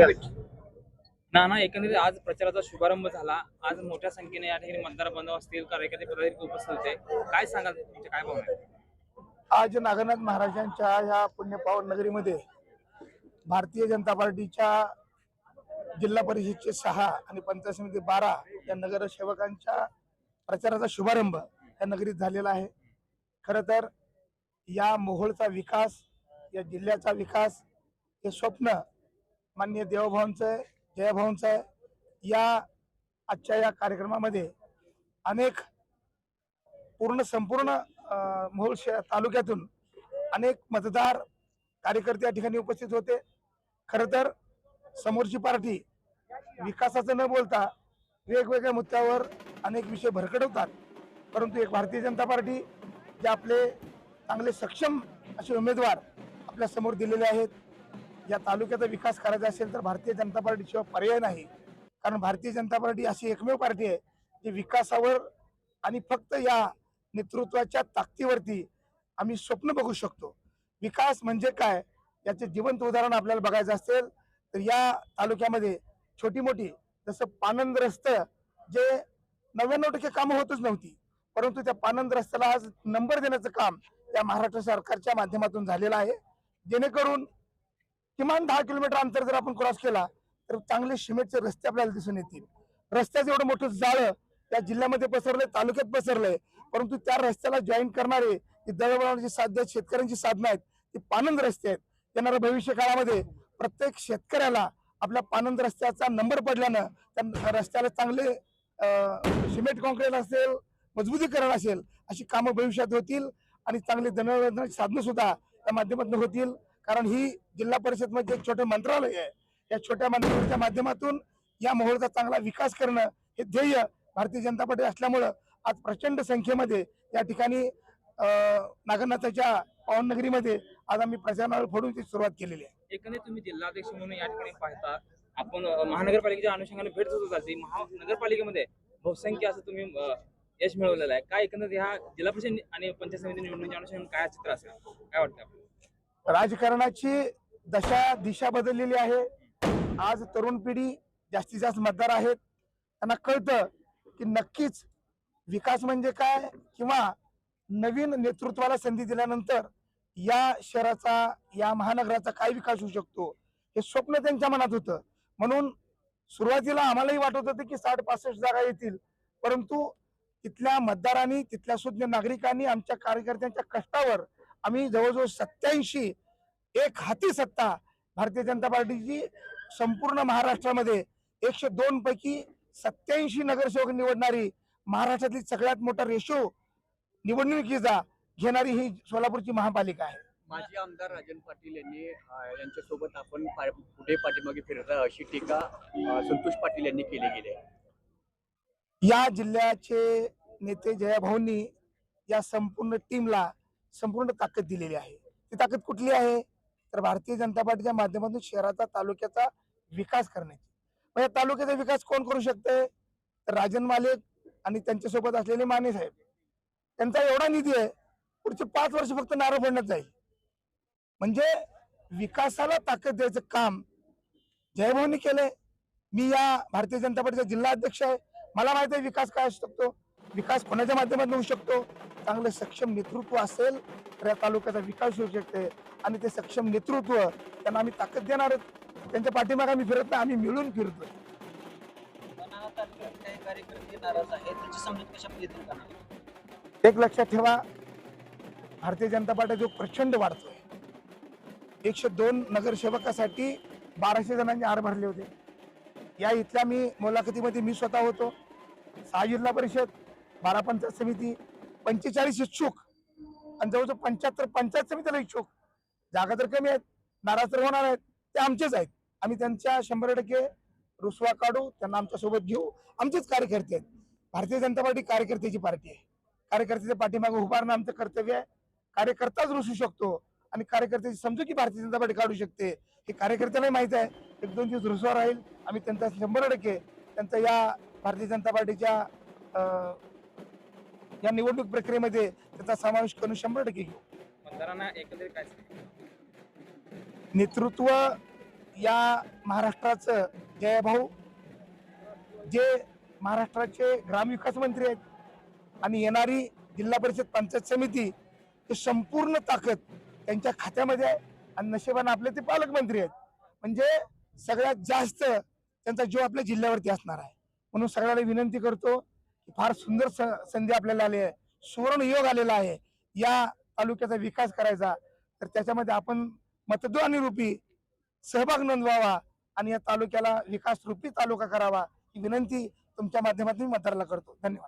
ना ना एकंदरीत आज प्रचाराचा शुभारंभ झाला. आज मोठ्या संख्येने या ठिकाणी मतदार बांधव असतील कार्यकर्ते पदाधिकारी उपस्थित होते काय सांगाल तुमचे? काय भावना आज नागनाथ महाराजांच्या ह्या पुण्यपावन नगरीमध्ये भारतीय जनता पार्टीच्या जिल्हा परिषदचे सहा आणि पंचायत समिती बारा या नगरसेवकांच्या प्रचाराचा शुभारंभ या नगरीत झालेला आहे. खरं तर या मोहोळचा विकास या जिल्ह्याचा विकास हे स्वप्न माननीय देवभावांचं आहे जयभावांचं आहे. या आजच्या या कार्यक्रमामध्ये अनेक पूर्ण संपूर्ण मोहोळ शहर तालुक्यातून अनेक मतदार कार्यकर्ते या ठिकाणी उपस्थित होते. खरं तर समोरची पार्टी विकासाचं न बोलता वेगवेगळ्या मुद्द्यावर अनेक विषय भरकडवतात परंतु एक भारतीय जनता पार्टी जे आपले चांगले सक्षम असे उमेदवार आपल्यासमोर दिलेले आहेत या तालुक्याचा विकास करायचा असेल तर भारतीय जनता पार्टीशिवाय पर्याय नाही. कारण भारतीय जनता पार्टी अशी एकमेव पार्टी आहे जी विकासावर आणि फक्त या नेतृत्वाच्या ताकदीवरती आम्ही स्वप्न बघू शकतो. विकास म्हणजे काय? याचे जिवंत उदाहरण आपल्याला बघायचं असेल तर या तालुक्यामध्ये छोटी मोठी जसं पानंद रस्तं जे नव्याण्णव टक्के कामं होतच नव्हती परंतु त्या पानंद रस्त्याला आज नंबर देण्याचं काम या महाराष्ट्र सरकारच्या माध्यमातून झालेलं आहे. जेणेकरून किमान दहा किलोमीटर अंतर जर आपण क्रॉस केला तर चांगले सिमेंटचे रस्ते आपल्याला दिसून येतील. रस्त्याचं एवढं मोठं जाळं त्या जिल्ह्यामध्ये पसरलंय तालुक्यात पसरलंय. परंतु त्या रस्त्याला जॉईन करणारे जी साध्य शेतकऱ्यांची साधनं आहेत ती पानंद रस्ते आहेत. येणाऱ्या भविष्य काळामध्ये प्रत्येक शेतकऱ्याला आपल्या पानंद रस्त्याचा नंबर पडल्यानं त्या रस्त्याला चांगले सिमेंट कॉन्क्रीट असेल मजबूतीकरण असेल अशी कामं भविष्यात होतील आणि चांगली दळणवळणाची साधनं सुद्धा त्या माध्यमातून होतील. कारण ही जिल्हा परिषदमध्ये एक छोटं मंत्रालय आहे. या छोट्या मंत्रालयाच्या माध्यमातून या मोहोळचा चांगला विकास करणं हे ध्येय भारतीय जनता पार्टी असल्यामुळं आज प्रचंड संख्येमध्ये या ठिकाणी अं, नागनाथाच्या पावननगरीमध्ये आज आम्ही प्रचारणाला फोडून सुरुवात केलेली आहे. एकंदरीत तुम्ही जिल्हाध्यक्ष म्हणून या ठिकाणी पाहता आपण महानगरपालिकेच्या अनुषंगाने भेट देत होता महानगरपालिकेमध्ये बहुसंख्य असं तुम्ही यश मिळवलेलं आहे. काय एकंदरीत ह्या जिल्हा परिषद आणि पंचायत समिती निवडणुकीच्या अनुषंगाने काय चित्र असेल? काय वाटतं आपल्याला? राजकारणाची दशा दिशा बदललेली आहे. आज तरुण पिढी जास्तीत जास्त मतदार आहेत. त्यांना कळतं की नक्कीच विकास म्हणजे काय किंवा नवीन नेतृत्वाला संधी दिल्यानंतर या शहराचा या महानगराचा काय विकास होऊ शकतो? हे स्वप्न त्यांच्या मनात होतं. म्हणून सुरुवातीला आम्हालाही वाटत होतं की साठ पासष्ट जागा येतील. परंतु तिथल्या मतदारांनी तिथल्या सुज्ञ नागरिकांनी आमच्या कार्यकर्त्यांच्या कष्टावर आम्ही जवळजवळ सत्याऐंशी एक हाती सत्ता भारतीय जनता पार्टीची संपूर्ण महाराष्ट्रामध्ये एकशे दोन पैकी सत्याऐंशी नगरसेवक निवडणारी महाराष्ट्रातली सगळ्यात मोठा रेशो निवडणुकीचा घेणारी ही सोलापूरची महापालिका आहे. माजी आमदार राजन पाटील यांनी यांच्यासोबत आपण पुढे पाठीमागे फिरत अशी टीका संतोष पाटील यांनी केली गेली. या जिल्ह्याचे नेते जयाभाऊंनी या संपूर्ण टीमला संपूर्ण ताकद दिलेली आहे. ती ताकद कुठली आहे? तर भारतीय जनता पार्टीच्या माध्यमातून शहराचा तालुक्याचा विकास करण्याची. म्हणजे या तालुक्याचा विकास कोण करू शकते तर राजन मालिक आणि त्यांच्यासोबत असलेले माने साहेब. त्यांचा एवढा निधी आहे पुढचे पाच वर्ष फक्त नारळ फोडण्यात जाईल. म्हणजे विकासाला ताकद द्यायचं काम जयभाऊंनी केलंय. मी या भारतीय जनता पार्टीचा जिल्हा अध्यक्ष आहे. मला माहिती आहे विकास काय असू शकतो. विकास कोणाच्या माध्यमातून होऊ शकतो. चांगलं सक्षम नेतृत्व असेल तर या तालुक्याचा विकास होऊ शकते. आणि ते सक्षम नेतृत्व त्यांना आम्ही ताकद देणार त्यांच्या पाठीमागे आम्ही फिरत नाही आम्ही मिळून फिरतो एक लक्षात ठेवा भारतीय जनता पार्टी जो प्रचंड वाढतोय. एकशे दोन नगरसेवकासाठी बाराशे जणांचे आर भरले होते. या इथल्या मी मुलाखतीमध्ये मी स्वतः होतो. सहा जिल्हा परिषद बारा पंचायत समिती पंचेचाळीस इच्छुक. आणि जवळजवळ पंच्याहत्तर पंचायत समितीला इच्छुक. जागा तर कमी आहेत नाराज तर होणार आहेत ते आमचेच आहेत. आम्ही त्यांच्या शंभर टक्के रुसवा काढू त्यांना आमच्यासोबत घेऊ. आमचेच कार्यकर्ते आहेत. भारतीय जनता पार्टी कार्यकर्त्याची पार्टी आहे. कार्यकर्त्याच्या पाठीमागे उभारणं आमचं कर्तव्य आहे. कार्यकर्ताच रुसू शकतो. आणि कार्यकर्त्याची समजू की भारतीय जनता पार्टी काढू शकते. हे कार्यकर्त्यालाही माहीत आहे. एक दोन दिवस रुसवा राहील. आम्ही त्यांचा शंभर टक्के त्यांचा या भारतीय जनता पार्टीच्या अं, या निवडणूक प्रक्रियेमध्ये त्याचा समावेश करून शंभर टक्के घेऊ. मतदारांना एकंदरीत काय सांगाल? नेतृत्व या महाराष्ट्राचं जयभाऊ जे महाराष्ट्राचे ग्रामविकास मंत्री आहेत आणि येणारी जिल्हा परिषद पंचायत समिती हे संपूर्ण ताकद त्यांच्या खात्यामध्ये आहे आणि नशिबानं आपले ते पालकमंत्री आहेत. म्हणजे सगळ्यात जास्त त्यांचा जीव आपल्या जिल्ह्यावरती असणार आहे. म्हणून सगळ्याला विनंती करतो फार सुंदर स- संधी आपल्याला आली आहे. सुवर्ण योग आलेला आहे. या तालुक्याचा विकास करायचा. तर त्याच्यामध्ये आपण मतदानरूपी सहभाग नोंदवावा आणि या तालुक्याला विकास रूपी तालुका करावा ही विनंती तुमच्या माध्यमातून मी मतदाराला करतो. धन्यवाद.